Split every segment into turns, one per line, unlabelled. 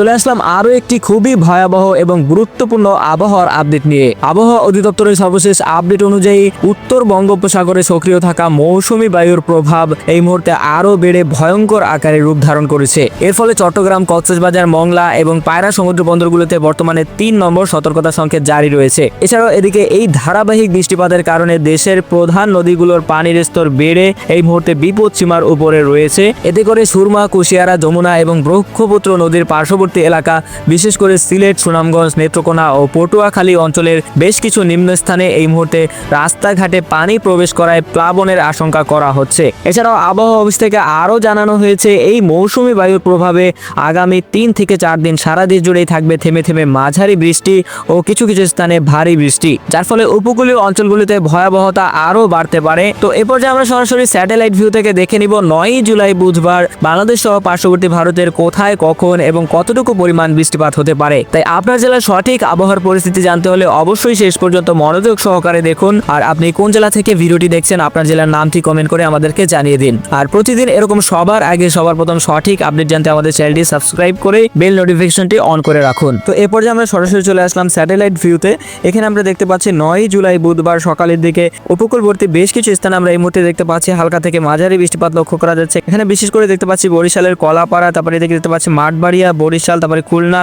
চলে আসলাম আরও একটি খুবই ভয়াবহ এবং গুরুত্বপূর্ণ আবহাওয়ার আপডেট নিয়ে। আবহাওয়া অধিদপ্তরের সর্বশেষ আপডেট অনুযায়ী উত্তর বঙ্গোপসাগরে সক্রিয় থাকা মৌসুমী বায়ুর প্রভাব এই মুহূর্তে আরও বেড়ে ভয়ঙ্কর আকারে রূপ ধারণ করেছে। এর ফলে চট্টগ্রাম, কক্সবাজার, মংলা এবং পায়রা সমুদ্র বন্দরগুলোতে বর্তমানে তিন নম্বর সতর্কতা সংকেত জারি রয়েছে। এছাড়াও এদিকে এই ধারাবাহিক বৃষ্টিপাতের কারণে দেশের প্রধান নদীগুলোর পানির স্তর বেড়ে এই মুহূর্তে বিপদ সীমার উপরে রয়েছে। এতে করে সুরমা, কুশিয়ারা, যমুনা এবং ব্রহ্মপুত্র নদীর পার্শ্ববর্তী এলাকা, বিশেষ করে সিলেট, সুনামগঞ্জ, নেত্রকোনা ও পটুয়াখালী অঞ্চলের বেশ কিছু নিম্নস্থানে এই মুহূর্তে রাস্তাঘাটে পানি প্রবেশ করায় প্লাবনের আশঙ্কা করা হচ্ছে। এছাড়াও আবহাওয়া অফিস থেকে আরও জানানো হয়েছে, এই মৌসুমী বায়ুর প্রভাবে আগামী তিন থেকে চার দিন সারা দেশ জুড়েই থাকবে থেমে থেমে মাঝারি বৃষ্টি ও কিছু কিছু স্থানে ভারী বৃষ্টি। যার ফলে উপকূলীয় অঞ্চলগুলিতে ভয়াবহতা আরও বাড়তে পারে। তো এ পর্যায়ে আমরা সরাসরি স্যাটেলাইট ভিউ থেকে দেখে নিব, নয়ই জুলাই বুধবার বাংলাদেশ সহ পার্শ্ববর্তী ভারতের কোথায়, কখন এবং কতটুকু পরিমাণ বৃষ্টিপাত হতে পারে। তাই আপনার জেলার সঠিক আবহাওয়ার পরিস্থিতি জানতে হলে অবশ্যই শেষ পর্যন্ত মনোযোগ সহকারে দেখুন। আর আপনি কোন জেলা থেকে ভিডিওটি দেখছেন, আপনার জেলার নামটি কমেন্ট করে আমাদেরকে জানিয়ে দিন। আর প্রতিদিন এরকম সবার আগে সবার প্রথম সঠিক আপডেট জানতে আমাদের চ্যানেলটি সাবস্ক্রাইব করে বেল নোটিফিকেশনটি অন করে রাখুন। তো এ পর্যায়ে আমরা সরাসরি চলে আসলাম স্যাটেলাইট ভিউতে এখানে আমরা দেখতে পাচ্ছি নয় জুলাই বুধবার সকালের দিকে উপকূলবর্তী বেশ কিছু স্থানে আমরা এই মুহূর্তে দেখতে পাচ্ছি হালকা থেকে মাঝারি বৃষ্টিপাত লক্ষ্য করা যাচ্ছে। এখানে বিশেষ করে দেখতে পাচ্ছি বরিশালের কলাপাড়া, তারপরে দেখতে পাচ্ছি মাঠবাড়িয়া, বরিশাল তারপরে খুলনা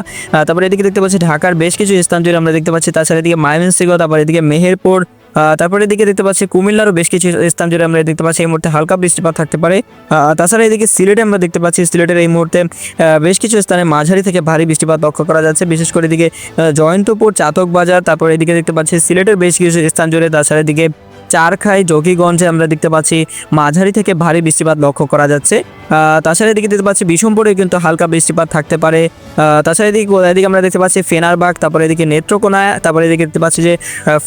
তারপরে এদিকে দেখতে পাচ্ছি ঢাকার বেশ কিছু স্থান জুড়ে আমরা দেখতে পাচ্ছি। তাছাড়া এদিকে ময়মনসিংহ, তারপরে এদিকে মেহেরপুর তারপরে এদিকে দেখতে পাচ্ছি কুমিল্লারও বেশ কিছু স্থান জুড়ে আমরা দেখতে পাচ্ছি। এই মুহূর্তে হালকা বৃষ্টিপাত থাকতে পারে। তাছাড়া এদিকে সিলেটে আমরা দেখতে পাচ্ছি, সিলেটের এই মুহূর্তে বেশ কিছু স্থানে মাঝারি থেকে ভারী বৃষ্টিপাত লক্ষ্য করা যাচ্ছে। বিশেষ করে এদিকে জয়ন্তপুর, চাতক বাজার, তারপরে এদিকে দেখতে পাচ্ছি সিলেটের বেশ কিছু স্থান জুড়ে, তাছাড়া এদিকে চারখাই যোগীগঞ্জে আমরা দেখতে পাচ্ছি মাঝারি থেকে ভারী বৃষ্টিপাত লক্ষ্য করা যাচ্ছে। তাছাড়া এদিকে দেখতে পাচ্ছি বিষমপুরে কিন্তু হালকা বৃষ্টিপাত থাকতে পারে। তাছাড়া এদিকে এদিকে আমরা দেখতে পাচ্ছি ফেনারবাগ, তারপরে এদিকে নেত্রকোনা তারপরে এদিকে দেখতে পাচ্ছি যে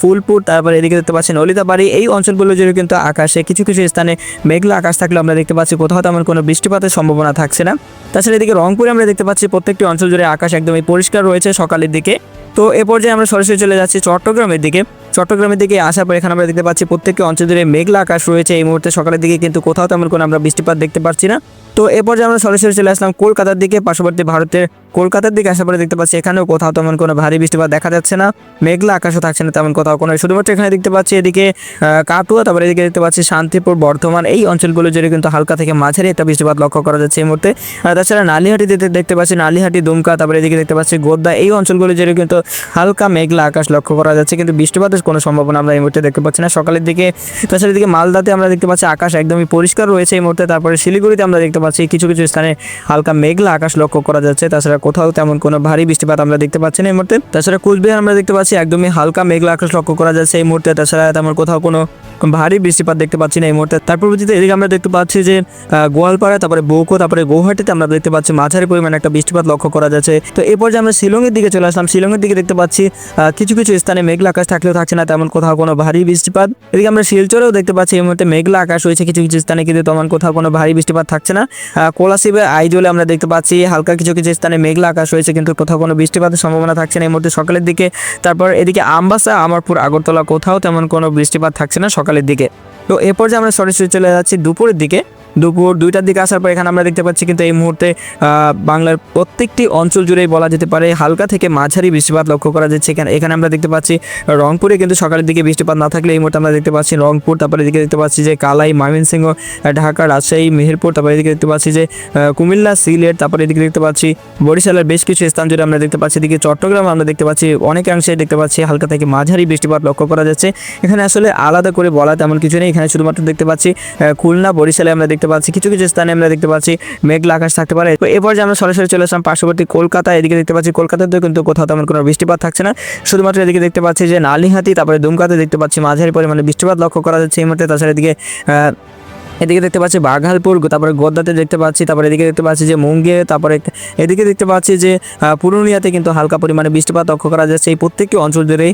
ফুলপুর, তারপরে এদিকে দেখতে পাচ্ছি নলিতাবাড়ি। এই অঞ্চলগুলো জুড়ে কিন্তু আকাশে কিছু কিছু স্থানে মেঘলা আকাশ থাকলে আমরা দেখতে পাচ্ছি কোথাও তেমন কোনো বৃষ্টিপাতের সম্ভাবনা থাকছে না। তাছাড়া এদিকে রংপুরে আমরা দেখতে পাচ্ছি প্রত্যেকটি অঞ্চল জুড়ে আকাশ একদমই পরিষ্কার রয়েছে সকালের দিকে। তো এ পর্যায়ে আমরা সরাসরি চলে যাচ্ছি চট্টগ্রামের দিকে। চট্টগ্রামের দিকে আসার পর এখানে আমরা দেখতে পাচ্ছি প্রত্যেকটি অঞ্চল জুড়ে মেঘলা আকাশ রয়েছে। এই মুহূর্তে সকালের দিকে কিন্তু কোথাও তেমন কোনো আমরা বৃষ্টিপাত দেখতে পাচ্ছি না। তো এরপর যে আমরা সরাসরি চলে আসলাম কলকাতার দিকে। পার্শ্ববর্তী ভারতের কলকাতার দিকে আসার পরে দেখতে পাচ্ছি এখানেও কোথাও তেমন কোনো ভারী বৃষ্টিপাত দেখা যাচ্ছে না। মেঘলা আকাশও থাকছে না তেমন কোথাও, কোনো শুধুমাত্র এখানে দেখতে পাচ্ছি এদিকে কাটুয়া, তারপরে এদিকে দেখতে পাচ্ছি শান্তিপুর, বর্ধমান, এই অঞ্চলগুলো জুড়ে কিন্তু হালকা থেকে মাঝারি একটা বৃষ্টিপাত লক্ষ্য করা যাচ্ছে এই মুহূর্তে। তাছাড়া নালিহাটিতে দেখতে পাচ্ছি নালিহাটি, দুমকা, তারপরে এদিকে দেখতে পাচ্ছি গোদ্দা এই অঞ্চলগুলো জুড়ে কিন্তু হালকা মেঘলা আকাশ লক্ষ্য করা যাচ্ছে, কিন্তু বৃষ্টিপাতের কোনো সম্ভাবনা আমরা এই মুহূর্তে দেখতে পাচ্ছি না। সকালের দিকে, তাছাড়া এদিকে মালদাতে আমরা দেখতে পাচ্ছি আকাশ একদমই পরিষ্কার রয়েছে এই মুহূর্তে, তারপরে শিলিগুড়িতে আমরা দেখতে পাচ্ছি কিছু কিছু স্থানে হালকা মেঘলা আকাশ লক্ষ্য করা যাচ্ছে। তাছাড়া কোথাও তেমন কোনো ভারী বৃষ্টিপাত আমরা দেখতে পাচ্ছি না এই মুহূর্তে। তাছাড়া কুচবিহার আমরা দেখতে পাচ্ছি একদমই হালকা মেঘলা আকাশ লক্ষ্য করা যাচ্ছে এই মুহূর্তে। তাছাড়া তেমন কোথাও কোনো ভারী বৃষ্টিপাত দেখতে পাচ্ছি না এই মুহূর্তে। তারপর পরবর্তীতে এদিকে আমরা দেখতে পাচ্ছি যে গোয়ালপাড়া তারপরে বৌকো তারপরে গৌহাটিতে আমরা দেখতে পাচ্ছি মাঝারি পরিমাণে একটা বৃষ্টিপাত লক্ষ্য করা যাচ্ছে। তো এই পর্যায়ে আমরা শিলংয়ের দিকে চলে আসলাম। শিলংয়ের দিকে দেখতে পাচ্ছি কিছু কিছু স্থানে মেঘলা আকাশ থাকলেও থাকছে না, তেমন কোথাও কোনো ভারী বৃষ্টিপাত। এদিকে আমরা শিলচরেও দেখতে পাচ্ছি এই মুহূর্তে মেঘলা আকাশ রয়েছে কিছু কিছু স্থানে, কিন্তু তেমন কোথাও কোনো ভারী বৃষ্টিপাত থাকছে না। কোলাশিবে আইজলে আমরা দেখতে পাচ্ছি হালকা কিছু কিছু স্থানে মেঘলা আকাশ রয়েছে, কিন্তু কোথাও কোনো বৃষ্টিপাতের সম্ভাবনা থাকছে না। এই মুহূর্তে সকালের দিকে, তারপর এদিকে আমবাসা, আমারপুর, আগরতলা কোথাও তেমন কোনো বৃষ্টিপাত থাকছে না সকালের দিকে। তো এরপর যে আমরা সরাসরি চলে যাচ্ছি দুপুরের দিকে। দুপুর দুইটার দিকে আসার পর এখানে আমরা দেখতে পাচ্ছি কিন্তু এই মুহূর্তে বাংলার প্রত্যেকটি অঞ্চল জুড়েই বলা যেতে পারে হালকা থেকে মাঝারি বৃষ্টিপাত লক্ষ্য করা যাচ্ছে। এখানে এখানে আমরা দেখতে পাচ্ছি রংপুরে কিন্তু সকালের দিকে বৃষ্টিপাত না থাকলে এই মুহূর্তে আমরা দেখতে পাচ্ছি রংপুর, তারপরে এদিকে দেখতে পাচ্ছি যে কালাই, ময়মনসিংহ ঢাকা, রাজশাহী, মেহেরপুর, তারপরে এদিকে দেখতে পাচ্ছি যে কুমিল্লা, সিলেট, তারপরে এদিকে দেখতে পাচ্ছি বরিশালের বেশ কিছু স্থান জুড়ে আমরা দেখতে পাচ্ছি। এদিকে চট্টগ্রাম আমরা দেখতে পাচ্ছি অনেকাংশে দেখতে পাচ্ছি হালকা থেকে মাঝারি বৃষ্টিপাত লক্ষ্য করা যাচ্ছে। এখানে আসলে আলাদা করে বলা তেমন কিছু নেই। এখানে শুধুমাত্র দেখতে পাচ্ছি খুলনা, বরিশালে আমরা দেখতে পাচ্ছি। কিছু কিছু স্থানে আমরা দেখতে পাচ্ছি মেঘলা আকাশ থাকতে পারে। এরপর যে আমরা সরাসরি চলে আসলাম পার্শ্ববর্তী কলকাতা এদিকে দেখতে পাচ্ছি কলকাতাতেও কিন্তু কোথাও তেমন কোনো বৃষ্টিপাত থাকছে না। শুধুমাত্র এদিকে দেখতে পাচ্ছি যে নালিহাতি তারপরে দুমকাতে দেখতে পাচ্ছি মাঝারি পরিমাণে বৃষ্টিপাত লক্ষ্য করা যাচ্ছে এই মুহূর্তে। তাছাড়া এদিকে এদিকে দেখতে পাচ্ছি বাঘালপুর, তারপরে গোদ্দাতে দেখতে পাচ্ছি, তারপরে এদিকে দেখতে পাচ্ছি যে মুঙ্গে, তারপরে এদিকে দেখতে পাচ্ছি যে পুরুলিয়াতে কিন্তু হালকা পরিমাণে বৃষ্টিপাত লক্ষ্য করা যাচ্ছে এই প্রত্যেকটি অঞ্চল জুড়েই।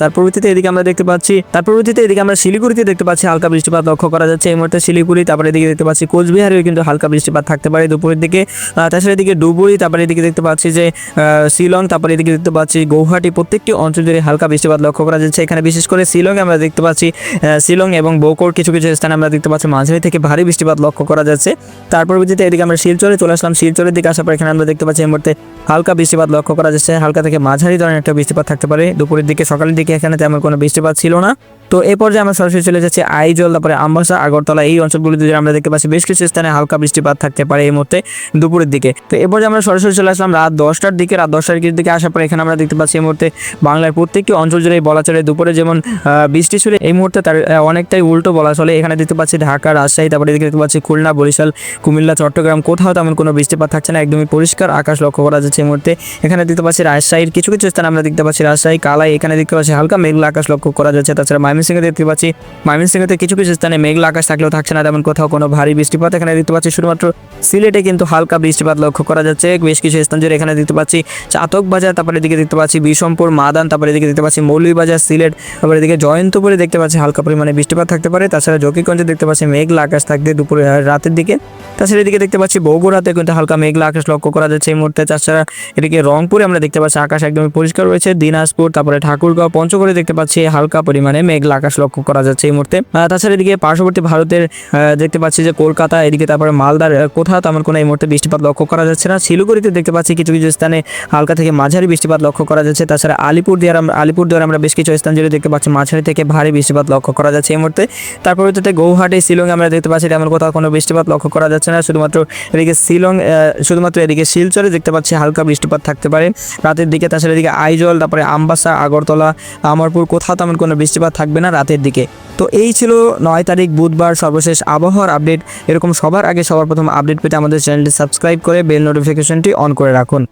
তার পরবর্তীতে এদিকে আমরা দেখতে পাচ্ছি, তার পরবর্তীতে এদিকে আমরা শিলিগুড়িতে দেখতে পাচ্ছি হালকা বৃষ্টিপাত লক্ষ্য করা যাচ্ছে এই মুহূর্তে শিলিগুড়ি, তারপরে এদিকে দেখতে পাচ্ছি কোচবিহারেও কিন্তু হালকা বৃষ্টিপাত থাকতে পারে দুপুরের দিকে। তাছাড়া এদিকে ডুবুরি, তারপরে এদিকে দেখতে পাচ্ছি যে শিলং, তারপরে এদিকে দেখতে পাচ্ছি গৌহাটি, প্রত্যেকটি অঞ্চল জুড়ে হালকা বৃষ্টিপাত লক্ষ্য করা যাচ্ছে। এখানে বিশেষ করে শিলংয়ে আমরা দেখতে পাচ্ছি শিলং এবং বৌকোর কিছু কিছু স্থানে আমরা দেখতে পাচ্ছি মাঝারি থেকে ভারী বৃষ্টিপাত লক্ষ্য করা যাচ্ছে। তার পরবর্তীতে এদিকে আমরা শিলচরে চলে আসলাম। শিলচরের দিকে আসার পর এখানে আমরা দেখতে পাচ্ছি এই মুহূর্তে হালকা বৃষ্টিপাত লক্ষ্য করা যাচ্ছে। হালকা থেকে মাঝারি ধরনের একটা বৃষ্টিপাত থাকতে পারে। দুপুরের দিকে, সকালের দিকে এখানে তেমন কোনো বৃষ্টিপাত ছিল না। তো এই পর্যায়ে আমরা সরাসরি চলে যাচ্ছি আইজল, তারপরে আমবাসা, আগরতলা, এই অঞ্চলগুলিতে আমরা দেখতে পাচ্ছি বেশ কিছু স্থানে হালকা বৃষ্টিপাত থাকতে পারে এই মুহূর্তে দুপুরের দিকে। তো এ পর্যায়ে আমরা সরাসরি চলে আসলাম রাত দশটার দিকে। রাত দশটার দিকে আসার পর এখানে আমরা দেখতে পাচ্ছি এই মুহূর্তে বাংলার প্রত্যেকটি অঞ্চল জুড়ে বলা চলে দুপুরে যেমন বৃষ্টি ছিল, এই মুহূর্তে তার অনেকটাই উল্টো বলা চলে। এখানে দেখতে পাচ্ছি ঢাকা, রাজশাহী, তারপরে দেখতে পাচ্ছি খুলনা, বরিশাল, কুমিল্লা, চট্টগ্রাম, কোথাও তেমন কোনো বৃষ্টিপাত থাকছে না। একদমই পরিষ্কার আকাশ লক্ষ্য করা যাচ্ছে এই মুহূর্তে। এখানে দেখতে পাচ্ছি রাজশাহীর কিছু কিছু স্থানে আমরা দেখতে পাচ্ছি রাজশাহী, কালাই, এখানে দেখতে পাচ্ছি হালকা মেঘলা আকাশ লক্ষ্য করা যাচ্ছে। তাছাড়া ময়মনসিংহে দেখতে পাচ্ছি, ময়মনসিংহতে কিছু কিছু স্থানে মেঘলা আকাশ থাকলেও থাকছে না, তেমন কোথাও কোনো ভারী বৃষ্টিপাত এখানে দেখতে পাচ্ছি। শুধুমাত্র সিলেটে কিন্তু হালকা বৃষ্টিপাত লক্ষ্য করা যাচ্ছে। বেশ কিছু স্থান জুড়ে এখানে দেখতে পাচ্ছি চাতক বাজার, তারপরে এদিকে দেখতে পাচ্ছি বিশমপুর মাদান, তারপরে এদিকে দেখতে পাচ্ছি মৌলভীবাজার সিলেট, তারপরে এদিকে জয়ন্তপুরে দেখতে পাচ্ছি হালকা পরিমাণে বৃষ্টিপাত থাকতে পারে। তাছাড়া জকিগঞ্জে দেখতে পাচ্ছি মেঘলা আকাশ থাকবে দুপুরে রাতের দিকে। তাছাড়া এদিকে দেখতে পাচ্ছি বগুড়াতে কিন্তু হালকা মেঘলা আকাশ লক্ষ্য করা যাচ্ছে এই মুহূর্তে। তাছাড়া এদিকে রংপুরে আমরা দেখতে পাচ্ছি আকাশ একদমই পরিষ্কার রয়েছে। দিনাজপুর, তারপরে ঠাকুরগাঁও, পঞ্চগড়ে দেখতে পাচ্ছি হালকা পরিমাণে মেঘলা আকাশ লক্ষ্য করা যাচ্ছে এই মুহূর্তে। তাছাড়া এদিকে পার্শ্ববর্তী ভারতের দেখতে পাচ্ছি যে কলকাতা, এদিকে তারপরে মালদার কোথাও তেমন কোনো এই মুহূর্তে বৃষ্টিপাত লক্ষ্য করা যাচ্ছে না। শিলিগুড়িতে দেখতে পাচ্ছি কিছু কিছু স্থানে হালকা থেকে মাঝারি বৃষ্টিপাত লক্ষ্য করা যাচ্ছে। তাছাড়া আলিপুর দিয়ে আমরা বেশ কিছু স্থান জুড়ে দেখতে পাচ্ছি, মাঝারি থেকে ভারী বৃষ্টিপাত লক্ষ্য করা যাচ্ছে এই মুহূর্তে। তারপর হচ্ছে গৌহাটি, শিলং আমরা দেখতে পাচ্ছি তেমন কোথাও কোনো বৃষ্টিপাত লক্ষ্য করা যাচ্ছে না। শুধুমাত্র এদিকে শিলং শুধুমাত্র এদিকে শিলচরে দেখতে পাচ্ছি হালকা বৃষ্টিপাত থাকতে পারে। রাতের দিকে তাছাড়া এদিকে আইজল, তারপরে আমবাসা, আগরতলা, আমারপুর কোথাও তেমন কোনো বৃষ্টিপাত থাকবে না রাতের দিকে। তো এই ছিল নয় তারিখ, বুধবার সর্বশেষ আবহাওয়ার আপডেট। এরকম সবার আগে সবার প্রথম আপডেট পেতে আমাদের চ্যানেলটি সাবস্ক্রাইব করে বেল নোটিফিকেশনটি অন করে রাখুন।